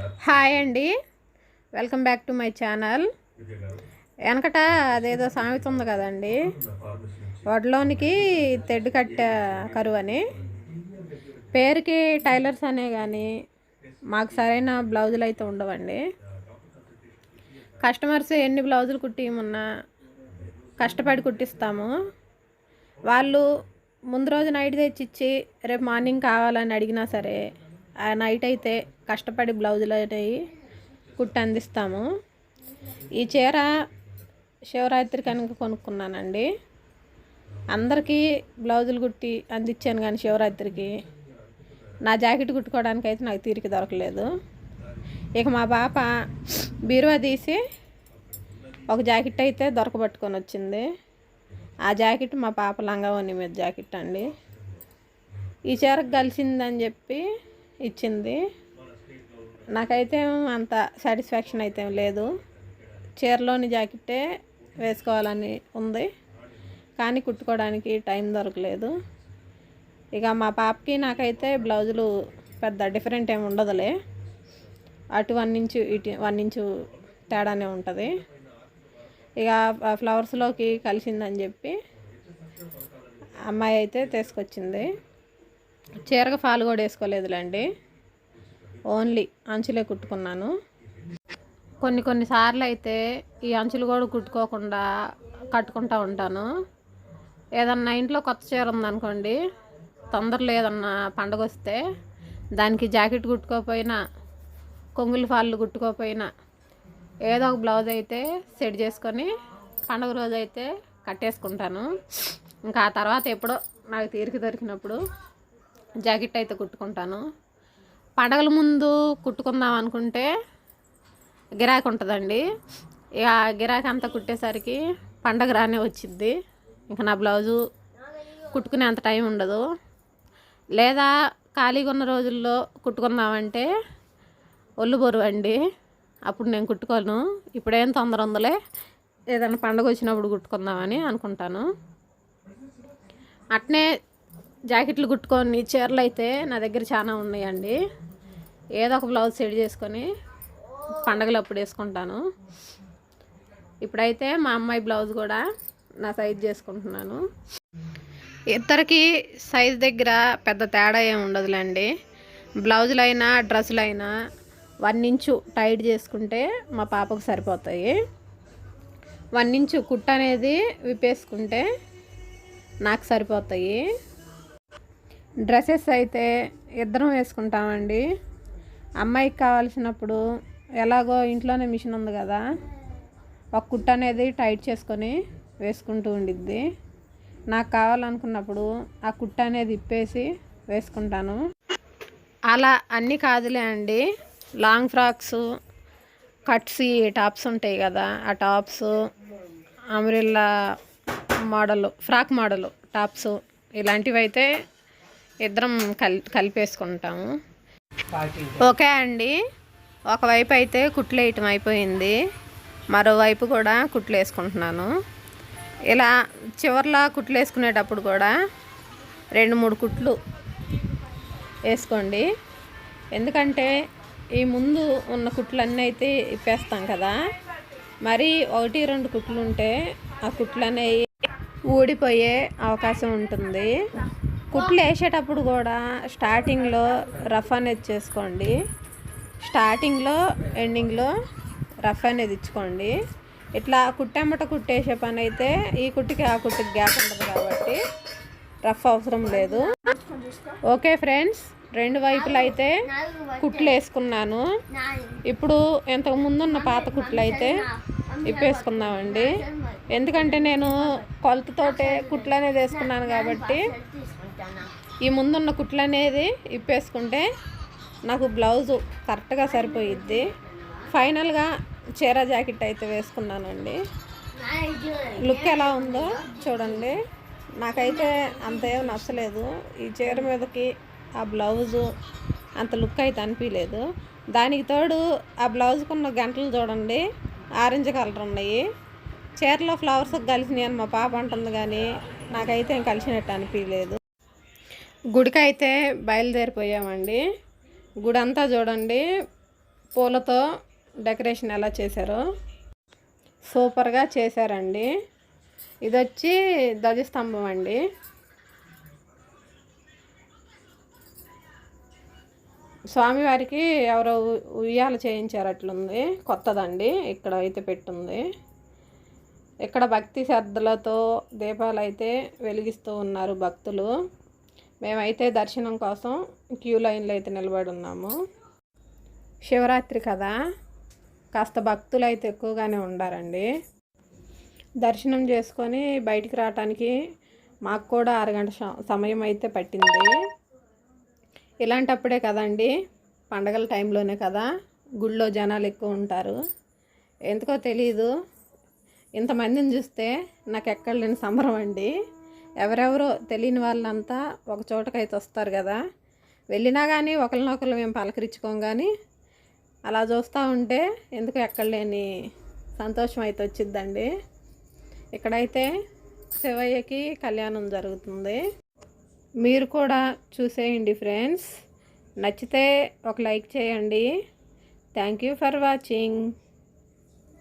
Hi అండి. Welcome back to my channel. వెనకట అదేదో సామెత ఉంది కదండి. వడ్లోనికి తెడ్డు కట్ట కరువు అని పేరుకి టైలర్స్ అనే కానీ మాకు సరైన బ్లౌజులు అయితే ఉండవండి. కస్టమర్స్ ఎన్ని బ్లౌజులు కుట్టిమన్నా కష్టపడి కుట్టిస్తాము. వాళ్ళు ముందు రోజు నైట్ తెచ్చిచ్చి రేపు మార్నింగ్ కావాలని అడిగినా సరే ఆ నైట్ అయితే కష్టపడి బ్లౌజులు అనేవి కుట్టి అందిస్తాము. ఈ చీర శివరాత్రి కనుక కొనుక్కున్నానండి అందరికీ బ్లౌజులు కుట్టి అందించాను కానీ శివరాత్రికి. నా జాకెట్ కుట్టుకోవడానికి అయితే నాకు తీరిక దొరకలేదు. ఇక మా పాప బీరువా తీసి ఒక జాకెట్ అయితే దొరకబట్టుకొని వచ్చింది. ఆ జాకెట్ మా పాప లంగావోని మీద జాకెట్ అండి. ఈ చీరకు కలిసిందని చెప్పి ఇచ్చింది. నాకైతే అంత సాటిస్ఫాక్షన్ అయితే లేదు. చీరలోని జాకెట్టే వేసుకోవాలని ఉంది. కానీ కుట్టుకోవడానికి టైం దొరకలేదు. ఇక మా పాపకి నాకైతే బ్లౌజులు పెద్ద డిఫరెంట్ ఏమి ఉండదులే. అటు వన్ ఇంచు ఇటు వన్ ఇంచు తేడానే ఉంటుంది. ఇక ఫ్లవర్స్లోకి కలిసిందని చెప్పి అమ్మాయి అయితే తీసుకొచ్చింది. చీరగా ఫాల్ కూడా వేసుకోలేదులేండి. ఓన్లీ అంచులే కుట్టుకున్నాను. కొన్ని కొన్ని సార్లు అయితే ఈ అంచులు కూడా కుట్టుకోకుండా కట్టుకుంటూ ఉంటాను. ఏదన్నా ఇంట్లో కొత్త చీర ఉందనుకోండి తొందరలో ఏదన్నా పండగ వస్తే దానికి జాకెట్ కుట్టుకోకపోయినా కొంగులు ఫాళ్ళు కుట్టుకోపోయినా ఏదో ఒక బ్లౌజ్ అయితే సెట్ చేసుకొని పండగ రోజు అయితే కట్టేసుకుంటాను. ఇంకా ఆ తర్వాత ఎప్పుడో నాకు తీరిక దొరికినప్పుడు జాకెట్ అయితే కుట్టుకుంటాను. పండగల ముందు కుట్టుకుందాం అనుకుంటే గిరాకీ ఉంటుందండి. ఇక గిరాకీ అంతా కుట్టేసరికి పండగ రానే వచ్చింది ఇంకా నా బ్లౌజు కుట్టుకునే అంత టైం ఉండదు. లేదా ఖాళీగా ఉన్న రోజుల్లో కుట్టుకుందామంటే ఒళ్ళు బరువు అండి. అప్పుడు నేను కుట్టుకోను. ఇప్పుడేం తొందర ఉందలే. ఏదైనా పండగ వచ్చినప్పుడు కుట్టుకుందామని అనుకుంటాను. అట్నే జాకెట్లు కుట్టుకొని చీరలు అయితే నా దగ్గర చాలా ఉన్నాయండి. ఏదో ఒక బ్లౌజ్ సెట్ చేసుకొని పండగలు అప్పుడు వేసుకుంటాను. ఇప్పుడైతే మా అమ్మాయి బ్లౌజ్ కూడా నా సైజ్ చేసుకుంటున్నాను. ఇద్దరికి సైజ్ దగ్గర పెద్ద తేడా ఏమి ఉండదులేండి. బ్లౌజులైనా డ్రెస్సులైనా వన్ ఇంచు టైట్ చేసుకుంటే మా పాపకు సరిపోతాయి. వన్ ఇంచు కుట్ట అనేది విప్పేసుకుంటే నాకు సరిపోతాయి. డ్రెస్సెస్ అయితే ఇద్దరం వేసుకుంటామండి. అమ్మాయికి కావాల్సినప్పుడు ఎలాగో ఇంట్లోనే మిషన్ ఉంది కదా ఒక కుట్ట అనేది టైట్ చేసుకొని వేసుకుంటూ ఉండిద్ది. నాకు కావాలనుకున్నప్పుడు ఆ కుట్ట అనేది ఇప్పేసి వేసుకుంటాను. అలా అన్నీ కాదులే అండి. లాంగ్ ఫ్రాక్స్ కట్స్ టాప్స్ ఉంటాయి కదా ఆ tops umbrella model frock model tops ఇలాంటివి అయితే ఇద్దరం కల్ కలిపేసుకుంటాము. ఓకే అండి. ఒకవైపు అయితే కుట్లు వేయటం అయిపోయింది. మరోవైపు కూడా కుట్లు వేసుకుంటున్నాను. ఇలా చివర్లా కుట్లు వేసుకునేటప్పుడు కూడా రెండు మూడు కుట్లు వేసుకోండి. ఎందుకంటే ఈ ముందు ఉన్న కుట్లన్నీ అయితే ఇప్పేస్తాం కదా. మరి ఒకటి రెండు కుట్లు ఉంటే ఆ కుట్లు అనేవి ఊడిపోయే అవకాశం ఉంటుంది. కుట్లు వేసేటప్పుడు కూడా స్టార్టింగ్లో రఫ్ అనేది చేసుకోండి. స్టార్టింగ్లో ఎండింగ్లో రఫ్ అనేది ఇచ్చుకోండి. ఇట్లా కుట్టెమ్మట కుట్టేసే పని అయితే ఈ కుట్టికి ఆ కుట్టికి గ్యాప్ ఉండదు కాబట్టి రఫ్ అవసరం లేదు. ఓకే ఫ్రెండ్స్ రెండు వైపులు అయితే కుట్లు వేసుకున్నాను ఇప్పుడు ఇంతకు ముందున్న పాత కుట్లు అయితే ఇప్పేసుకుందామండి. ఎందుకంటే నేను కొలతతోటే కుట్లు అనేది వేసుకున్నాను కాబట్టి ఈ ముందున్న కుట్లు అనేది ఇప్పేసుకుంటే నాకు బ్లౌజు కరెక్ట్గా సరిపోయిద్ది. ఫైనల్గా చీర జాకెట్ అయితే వేసుకున్నానండి. లుక్ ఎలా ఉందో చూడండి. నాకైతే అంత ఏం నచ్చలేదు. ఈ చీర మీదకి ఆ బ్లౌజు అంత లుక్ అయితే అనిపించలేదు దానికి తోడు ఆ బ్లౌజ్కున్న గంటలు చూడండి. ఆరెంజ్ కలర్ ఉన్నాయి. చీరలో ఫ్లవర్స్ కలిసినాయి అని మా పాప అంటుంది కానీ నాకైతే కలిసినట్టు అనిపించలేదు గుడికి అయితే బయలుదేరిపోయామండి. గుడి అంతా చూడండి పూలతో డెకరేషన్ ఎలా చేశారో. సూపర్గా చేశారండి. ఇది వచ్చి ధ్వజస్తంభం అండి. స్వామివారికి ఎవరో ఉ- చేయించారట్లుంది. కొత్తదండి ఇక్కడ అయితే పెట్టుంది. ఇక్కడ భక్తి శ్రద్ధలతో దీపాలు అయితే వెలిగిస్తూ ఉన్నారు భక్తులు. మేమైతే దర్శనం కోసం క్యూ లైన్లో అయితే నిలబడి ఉన్నాము. శివరాత్రి కదా కాస్త భక్తులు అయితే ఎక్కువగానే ఉండారండి. దర్శనం చేసుకొని బయటికి రావటానికి మాకు కూడా అరగంట సమయం అయితే పట్టింది. ఇలాంటప్పుడే కదండి పండగల టైంలోనే కదా గుళ్ళో జనాలు ఎక్కువ ఉంటారు. ఎందుకో తెలీదు. ఇంతమందిని చూస్తే నాకు ఎక్కడ లేని సంబరం అండి. ఎవరెవరో తెలియని వాళ్ళంతా ఒక చోటకైతే వస్తారు కదా. వెళ్ళినా కానీ ఒకరినొకరు మేము పలకరించుకోం కానీ అలా చూస్తూ ఉంటే ఎందుకు ఎక్కడ లేని సంతోషం అయితే వచ్చిద్దండి ఇక్కడైతే శివయ్యకి కళ్యాణం జరుగుతుంది. మీరు కూడా చూసేయండి ఫ్రెండ్స్. నచ్చితే ఒక లైక్ చేయండి. Thank you for watching.